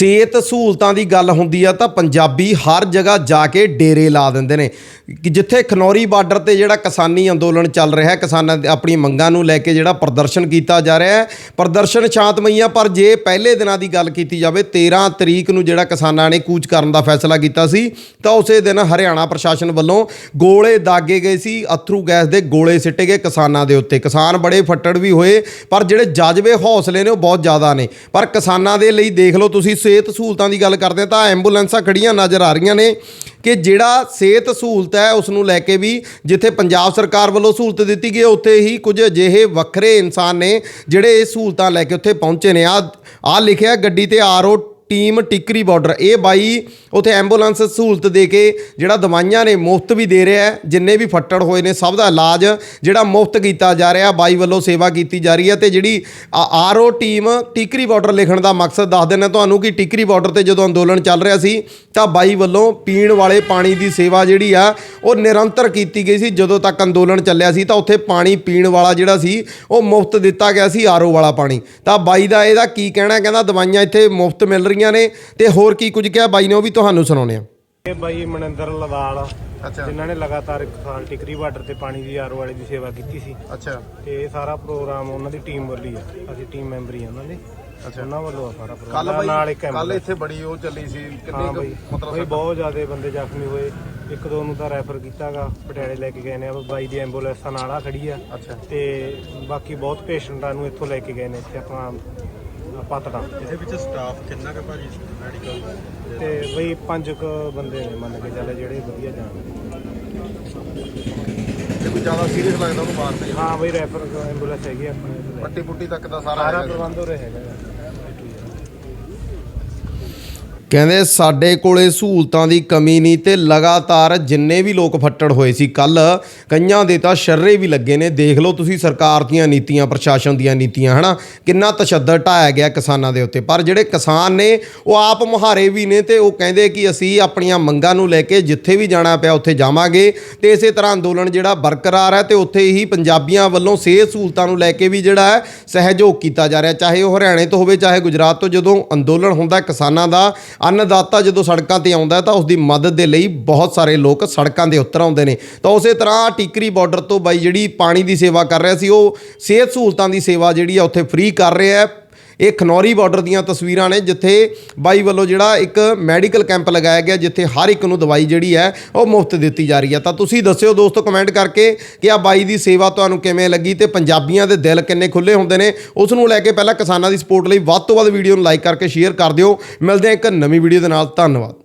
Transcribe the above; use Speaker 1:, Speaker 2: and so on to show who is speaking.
Speaker 1: ਸਿਹਤ ਸਹੂਲਤਾਂ ਦੀ ਗੱਲ ਹੁੰਦੀ ਆ ਤਾਂ ਪੰਜਾਬੀ ਹਰ ਜਗ੍ਹਾ ਜਾ ਕੇ ਡੇਰੇ ਲਾ ਦਿੰਦੇ ਨੇ। ਕਿ ਜਿੱਥੇ ਖਨੌਰੀ ਬਾਰਡਰ ਤੇ ਜਿਹੜਾ ਕਿਸਾਨੀ ਅੰਦੋਲਨ ਚੱਲ ਰਿਹਾ ਹੈ ਕਿਸਾਨਾਂ ਦੀ ਆਪਣੀ ਮੰਗਾਂ ਨੂੰ ਲੈ ਕੇ ਜਿਹੜਾ ਪ੍ਰਦਰਸ਼ਨ ਕੀਤਾ ਜਾ ਰਿਹਾ ਹੈ, ਪ੍ਰਦਰਸ਼ਨ ਸ਼ਾਂਤਮਈ ਆ ਪਰ ਜੇ ਪਹਿਲੇ ਦਿਨਾਂ ਦੀ ਗੱਲ ਕੀਤੀ ਜਾਵੇ 13 ਤਰੀਕ ਨੂੰ ਜਿਹੜਾ ਕਿਸਾਨਾਂ ਨੇ ਕੂਚ ਕਰਨ ਦਾ ਫੈਸਲਾ ਕੀਤਾ ਸੀ, ਤਾਂ ਉਸੇ ਦਿਨ ਹਰਿਆਣਾ ਪ੍ਰਸ਼ਾਸਨ ਵੱਲੋਂ ਗੋਲੇ ਦਾਗੇ ਗਏ ਸੀ, ਅਥਰੂ ਗੈਸ ਦੇ ਗੋਲੇ ਸਿੱਟੇ ਗਏ ਕਿਸਾਨਾਂ ਦੇ ਉੱਤੇ। ਕਿਸਾਨ ਬੜੇ ਫੱਟੜ ਵੀ ਹੋਏ, ਪਰ ਜਿਹੜੇ ਜਜ਼ਬੇ ਹੌਸਲੇ ਨੇ ਉਹ ਬਹੁਤ ਜ਼ਿਆਦਾ ਨੇ। ਪਰ ਕਿਸਾਨਾਂ ਦੇ ਲਈ ਦੇਖ ਲਓ ਤੁਸੀਂ ਸਿਹਤ ਸਹੂਲਤਾਂ ਦੀ ਗੱਲ ਕਰਦੇ ਤਾਂ ਐਂਬੂਲੈਂਸਾਂ ਖੜੀਆਂ ਨਜ਼ਰ ਆ ਰਹੀਆਂ ਨੇ ਕਿ ਜਿਹੜਾ ਸਿਹਤ ਸਹੂਲਤ ਹੈ, ਉਸ ਨੂੰ ਲੈ ਕੇ ਵੀ ਜਿੱਥੇ ਪੰਜਾਬ ਸਰਕਾਰ ਵੱਲੋਂ ਸਹੂਲਤ ਦਿੱਤੀ ਗਈ ਉੱਥੇ ਹੀ ਕੁਝ ਅਜਿਹੇ ਵੱਖਰੇ ਇਨਸਾਨ ਨੇ ਜਿਹੜੇ ਇਹ ਸਹੂਲਤਾਂ ਲੈ ਕੇ ਉੱਥੇ ਪਹੁੰਚੇ ਨੇ। ਆ ਆ ਲਿਖਿਆ ਗੱਡੀ ਤੇ ਆਰਓ ਟੀਮ ਟਿਕਰੀ ਬਾਰਡਰ। ਇਹ ਬਾਈ ਉਥੇ ਐਂਬੂਲੈਂਸ ਸਹੂਲਤ ਦੇ ਕੇ ਜਿਹੜਾ ਦਵਾਈਆਂ ਨੇ ਮੁਫਤ ਵੀ ਦੇ ਰਿਹਾ ਜਿੰਨੇ ਵੀ ਫੱਟੜ ਹੋਏ ਨੇ, ਸਭ ਦਾ ਇਲਾਜ ਜਿਹੜਾ ਮੁਫਤ ਕੀਤਾ ਜਾ ਰਿਹਾ ਬਾਈ ਵੱਲੋਂ ਸੇਵਾ ਕੀਤੀ ਜਾ ਰਹੀ ਹੈ ਤੇ ਜਿਹੜੀ ਆਰਓ ਟੀਮ ਟਿਕਰੀ ਬਾਰਡਰ ਲਿਖਣ ਦਾ ਮਕਸਦ ਦੱਸ ਦਿੰਦਾ ਤੁਹਾਨੂੰ ਕਿ ਟਿਕਰੀ ਬਾਰਡਰ ਤੇ ਜਦੋਂ ਅੰਦੋਲਨ ਚੱਲ ਰਿਹਾ ਸੀ, ਤਾਂ ਬਾਈ ਵੱਲੋਂ ਪੀਣ ਵਾਲੇ ਪਾਣੀ ਦੀ ਸੇਵਾ ਜਿਹੜੀ ਆ, ਉਹ ਨਿਰੰਤਰ ਕੀਤੀ ਗਈ ਸੀ। ਜਦੋਂ ਤੱਕ ਅੰਦੋਲਨ ਚੱਲਿਆ ਸੀ, ਤਾਂ ਉੱਥੇ ਪਾਣੀ ਪੀਣ ਵਾਲਾ ਜਿਹੜਾ ਸੀ, ਉਹ ਮੁਫਤ ਦਿੱਤਾ ਗਿਆ ਸੀ ਆਰਓ ਵਾਲਾ ਪਾਣੀ। ਤਾਂ ਬਾਈ ਦਾ ਇਹਦਾ ਕੀ ਕਹਿਣਾ ਕਹਿੰਦਾ ਦਵਾਈਆਂ ਇੱਥੇ ਮੁਫਤ ਮਿਲ ਰਹੀਆਂ ਨੇ ਤੇ ਹੋਰ ਕੀ ਕੁਝ ਕਿਹਾ ਬਾਈ ਨੇ ਉਹ ਵੀ ਤੁਹਾਨੂੰ ਸੁਣਾਉਂਦੇ ਆ
Speaker 2: ਇਹ ਬਾਈ ਮਨਿੰਦਰ ਲਵਾਲ
Speaker 3: ਅੱਛਾ।
Speaker 2: ਜਿਨ੍ਹਾਂ ਨੇ ਲਗਾਤਾਰ ਇੱਕ ਸਾਲ ਟਿਕਰੀ ਬਾਰਡਰ ਤੇ ਪਾਣੀ ਦੀ ਆਰਓ ਵਾਲੇ ਦੀ ਸੇਵਾ ਕੀਤੀ ਸੀ।
Speaker 3: ਅੱਛਾ।
Speaker 2: ਤੇ ਇਹ ਸਾਰਾ ਪ੍ਰੋਗਰਾਮ ਉਹਨਾਂ ਦੀ ਟੀਮ ਵੱਲੋਂ ਹੀ ਆ। ਅਸੀਂ ਟੀਮ ਮੈਂਬਰ ਹੀ ਆ ਉਹਨਾਂ ਦੇ। ਉਹਨਾਂ ਵੱਲੋਂ ਆ ਸਾਰਾ
Speaker 3: ਕੱਲ
Speaker 2: ਪ੍ਰੋਗਰਾਮ ਨਾਲ ਇੱਕ
Speaker 3: ਬਾਈ ਕੱਲ
Speaker 2: ambulance।
Speaker 3: ਇੱਥੇ ਬੜੀ ਉਹ ਚੱਲੀ ਸੀ ਕਿੰਨੇ
Speaker 2: ਹਾਂ
Speaker 3: ਕੁ
Speaker 2: ਬਾਈ।
Speaker 3: ਮਤਲਬ
Speaker 2: ਬਾਈ ਬਹੁਤ ਜ਼ਿਆਦਾ ਬੰਦੇ ਜ਼ਖਮੀ ਹੋਏ। ਇੱਕ ਦੋ ਨੂੰ ਤਾਂ ਰੈਫਰ ਕੀਤਾਗਾ ਪਟਿਆਲੇ ਲੈ ਕੇ ਗਏ ਨੇ। ਆ ਬਾਈ ਦੀ ਐਂਬੂਲੈਂਸਾਂ ਨਾਲ ਆ ਖੜੀ ਆ।
Speaker 3: ਅੱਛਾ।
Speaker 2: ਤੇ ਬਾਕੀ ਬਹੁਤ ਪੇਸ਼ੈਂਟਾਂ ਨੂੰ ਇੱਥੋਂ ਲੈ ਕੇ ਗਏ ਨੇ ਇੱਥੇ ਆਪਣਾ ਪਤੜਾ
Speaker 4: ਇਹਦੇ ਵਿੱਚ ਸਟਾਫ ਕਿੰਨਾ ਕੁ ਭਾਜੀ ਮੈਡੀਕਲ
Speaker 2: ਤੇ ਬਈ ਪੰਜ ਕੁ ਬੰਦੇ ਨੇ ਮੰਨ ਕੇ ਚੱਲ ਜਿਹੜੇ ਵਧੀਆ ਜਾਣਦੇ
Speaker 3: ਜੇ ਕੋਈ ਜ਼ਿਆਦਾ ਸੀਰੀਅਸ ਲੱਗਦਾ ਉਹਨੂੰ ਮਾਰਦੇ
Speaker 2: ਹਾਂ ਬਈ ਰੈਫਰ ਐਂਬੂਲੈਂਸ ਹੈਗੀ ਆ ਆਪਣੇ ਇੱਥੇ।
Speaker 3: ਪੱਟੀ ਪੁੱਟੀ ਤੱਕ ਦਾ ਸਾਰਾ
Speaker 2: ਸਾਰਾ
Speaker 3: ਹੈਗਾ।
Speaker 2: ਪ੍ਰਬੰਧ ਹੋ ਰਿਹਾ ਹੈਗਾ।
Speaker 1: ਕਹਿੰਦੇ ਸਾਡੇ ਕੋਲੇ ਸਹੂਲਤਾਂ ਦੀ ਕਮੀ ਨਹੀਂ ਤੇ ਲਗਾਤਾਰ ਜਿੰਨੇ ਵੀ ਲੋਕ ਫੱਟੜ ਹੋਏ ਸੀ ਕੱਲ ਕਈਆਂ ਦੇ ਤਾਂ ਸ਼ਰਰੇ ਵੀ ਲੱਗੇ ਨੇ। ਦੇਖ ਲਓ ਤੁਸੀਂ ਸਰਕਾਰ ਦੀਆਂ ਨੀਤੀਆਂ, ਪ੍ਰਸ਼ਾਸਨ ਦੀਆਂ ਨੀਤੀਆਂ, ਹਨਾ? ਕਿੰਨਾ ਤਸ਼ੱਦਦ ਢਾਇਆ ਗਿਆ ਕਿਸਾਨਾਂ ਦੇ ਉੱਤੇ। ਪਰ ਜਿਹੜੇ ਕਿਸਾਨ ਨੇ, ਉਹ ਆਪ ਮੁਹਾਰੇ ਵੀ ਨੇ ਤੇ ਉਹ ਕਹਿੰਦੇ ਕਿ ਅਸੀਂ ਆਪਣੀਆਂ ਮੰਗਾਂ ਨੂੰ ਲੈ ਕੇ ਜਿੱਥੇ ਵੀ ਜਾਣਾ ਪਿਆ ਉੱਥੇ ਜਾਵਾਂਗੇ ਤੇ ਇਸੇ ਤਰ੍ਹਾਂ ਅੰਦੋਲਨ ਜਿਹੜਾ ਬਰਕਰਾਰ ਹੈ ਤੇ ਉੱਥੇ ਹੀ ਪੰਜਾਬੀਆਂ ਵੱਲੋਂ ਸਿਹਤ ਸਹੂਲਤਾਂ ਨੂੰ ਲੈ ਕੇ ਵੀ ਜਿਹੜਾ ਹੈ ਸਹਿਯੋਗ ਕੀਤਾ ਜਾ ਰਿਹਾ। ਚਾਹੇ ਉਹ ਹਰਿਆਣੇ ਤੋਂ ਹੋਵੇ, ਚਾਹੇ ਗੁਜਰਾਤ ਤੋਂ, ਜਦੋਂ ਅੰਦੋਲਨ ਹੁੰਦਾ ਕਿਸਾਨਾਂ ਦਾ ਅੰਨਦਾਤਾ ਜਦੋਂ ਸੜਕਾਂ ਤੇ ਆਉਂਦਾ ਤਾਂ ਉਸ ਦੀ ਮਦਦ ਦੇ ਲਈ ਬਹੁਤ ਸਾਰੇ ਲੋਕ ਸੜਕਾਂ ਦੇ ਉੱਤਰ ਆਉਂਦੇ ਨੇ। ਤਾਂ ਉਸੇ ਤਰ੍ਹਾਂ ਟਿਕਰੀ ਬਾਰਡਰ ਤੋਂ ਬਾਈ ਜਿਹੜੀ ਪਾਣੀ ਦੀ ਸੇਵਾ ਕਰ ਰਿਹਾ ਸੀ, ਉਹ ਸਿਹਤ ਸਹੂਲਤਾਂ ਦੀ ਸੇਵਾ ਜਿਹੜੀ ਆ ਉੱਥੇ ਫ੍ਰੀ ਕਰ ਰਿਹਾ ਹੈ। ਇਹ ਖਨੌਰੀ ਬਾਰਡਰ ਦੀਆਂ ਤਸਵੀਰਾਂ ਨੇ, ਜਿੱਥੇ ਬਾਈ ਵੱਲੋਂ ਜਿਹੜਾ ਇੱਕ ਮੈਡੀਕਲ ਕੈਂਪ ਲਗਾਇਆ ਗਿਆ, ਜਿੱਥੇ ਹਰ ਇੱਕ ਨੂੰ ਦਵਾਈ ਜਿਹੜੀ ਹੈ, ਉਹ ਮੁਫਤ ਦਿੱਤੀ ਜਾ ਰਹੀ ਹੈ। ਤਾਂ ਤੁਸੀਂ ਦੱਸਿਓ ਦੋਸਤੋ ਕਮੈਂਟ ਕਰਕੇ ਕਿ ਆ ਬਾਈ ਦੀ ਸੇਵਾ ਤੁਹਾਨੂੰ ਕਿਵੇਂ ਲੱਗੀ ਤੇ ਪੰਜਾਬੀਆਂ ਦੇ ਦਿਲ ਕਿੰਨੇ ਖੁੱਲੇ ਹੁੰਦੇ ਨੇ। ਉਸ ਨੂੰ ਲੈ ਕੇ ਪਹਿਲਾਂ ਕਿਸਾਨਾਂ ਦੀ ਸਪੋਰਟ ਲਈ ਵੱਧ ਤੋਂ ਵੱਧ ਵੀਡੀਓ ਨੂੰ ਲਾਈਕ ਕਰਕੇ ਸ਼ੇਅਰ ਕਰ ਦਿਓ। ਮਿਲਦੇ ਹਾਂ ਇੱਕ ਨਵੀਂ ਵੀਡੀਓ ਦੇ ਨਾਲ। ਧੰਨਵਾਦ।